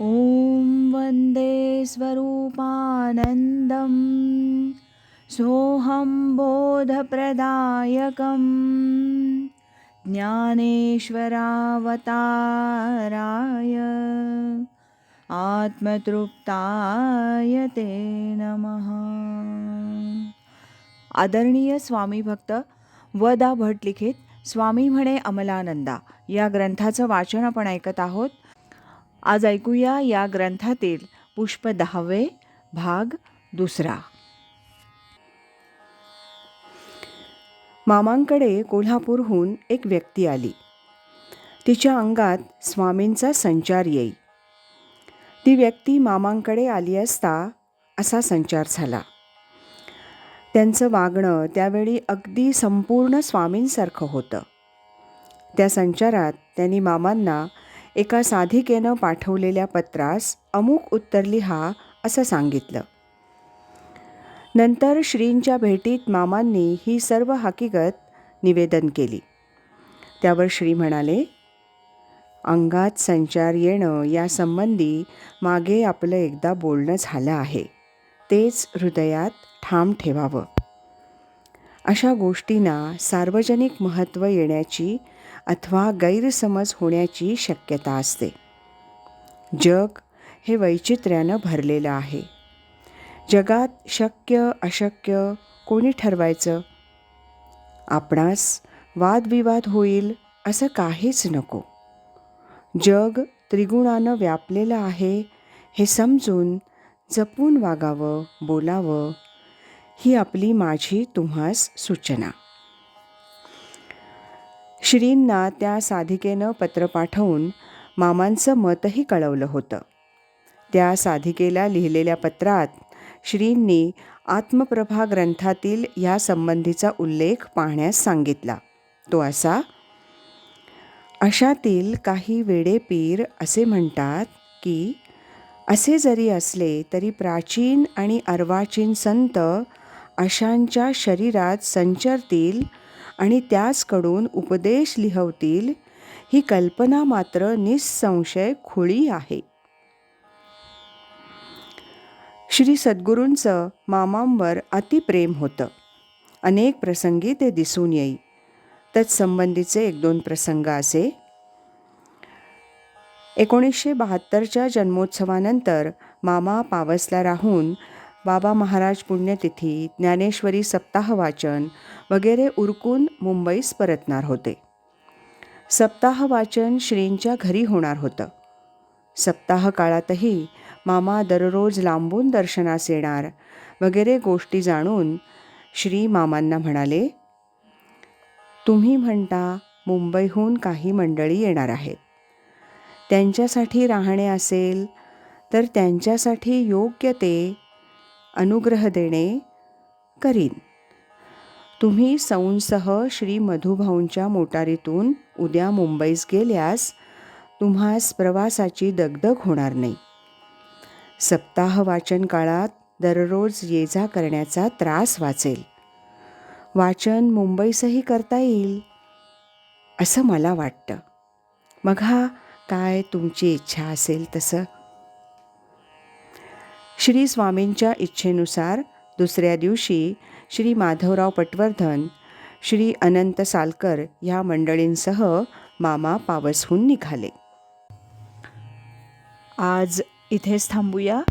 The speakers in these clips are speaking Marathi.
ॐ वन्दे स्वरूपानन्दं सोऽहं बोधप्रदायकं ज्ञानेश्वरावताराय आत्मतृप्ताय ते नमः। आदरणीय स्वामी भक्त वदा भट लिखित स्वामी म्हणे अमलानंदा या ग्रंथाचं वाचन आपण ऐकत आहोत. आज ऐकूया या ग्रंथातील पुष्प दहावे भाग दुसरा. मामांकडे कोल्हापूरहून एक व्यक्ती आली. तिच्या अंगात स्वामींचा संचार येई. ती व्यक्ती मामांकडे आली असता असा संचार झाला. त्यांचं वागणं त्यावेळी अगदी संपूर्ण स्वामींसारखं होतं. त्या संचारात त्यांनी मामांना एका साधिकेनं पाठवलेल्या पत्रास अमुक उत्तर लिहा असं सांगितलं. नंतर श्रींच्या भेटीत मामांनी ही सर्व हकीकत निवेदन केली. त्यावर श्री म्हणाले अंगात संचार येणं यासंबंधी मागे आपलं एकदा बोलणं झालं आहे. तेच हृदयात ठाम ठेवावं. अशा गोष्टींना सार्वजनिक महत्त्व येण्याची अथवा गैरसमज होण्याची शक्यता असते. जग हे वैचित्र्यानं भरलेलं आहे. जगात शक्य अशक्य कोणी ठरवायचं? आपणास वादविवाद होईल असं काहीच नको. जग त्रिगुणानं व्यापलेलं आहे हे समजून जपून वागावं बोलावं ही आपली माझी तुम्हास सूचना. श्रींना त्या साधिकेनं पत्र पाठवून मामांचं मतही कळवलं होतं. त्या साधिकेला लिहिलेल्या पत्रात श्रींनी आत्मप्रभा ग्रंथातील या संबंधीचा उल्लेख पाहण्यास सांगितला. तो असा अशातील काही वेडेपीर असे म्हणतात की असे जरी असले तरी प्राचीन आणि अर्वाचीन संत अशांच्या शरीरात संचरतील आणि त्याचकडून उपदेश लिहवतील ही कल्पना मात्र निसंशय खुळी आहे. श्री सद्गुरूंचं मामांवर अतिप्रेम होतं. अनेक प्रसंगी ते दिसून येई. तत्संबंधीचे एक दोन प्रसंग असे. एकोणीसशे बहात्तरच्या जन्मोत्सवानंतर मामा पावसला राहून बाबा महाराज पुण्यतिथी ज्ञानेश्वरी सप्ताह वाचन वगैरे उरकून मुंबईस परतणार होते. सप्ताह वाचन श्रींच्या घरी होणार होतं. सप्ताह काळातही मामा दररोज लांबून दर्शनास येणार वगैरे गोष्टी जाणून श्री मामांना म्हणाले तुम्ही म्हणता मुंबईहून काही मंडळी येणार आहेत. त्यांच्यासाठी राहणे असेल तर त्यांच्यासाठी योग्य ते अनुग्रह देणे करीन. तुम्ही सौंसह श्री मधुभाऊंच्या मोटारीतून उद्या मुंबईस गेल्यास तुम्हास प्रवासाची दगदग होणार नाही. सप्ताह वाचन काळात दररोज ये जा करण्याचा त्रास वाचेल. वाचन मुंबईसही करता येईल असं मला वाटतं. मग हा काय तुमची इच्छा असेल तसं? श्री स्वामींच्या इच्छेनुसार दुसऱ्या दिवशी श्री माधवराव पटवर्धन श्री अनंत सालकर ह्या मंडळींसह मामा पावसहून निघाले. आज इथेच थांबूया.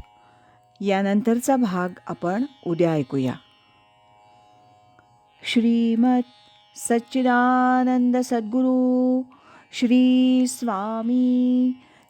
यानंतरचा भाग आपण उद्या ऐकूया. श्रीमत सच्चिदानंद सद्गुरू श्री स्वामी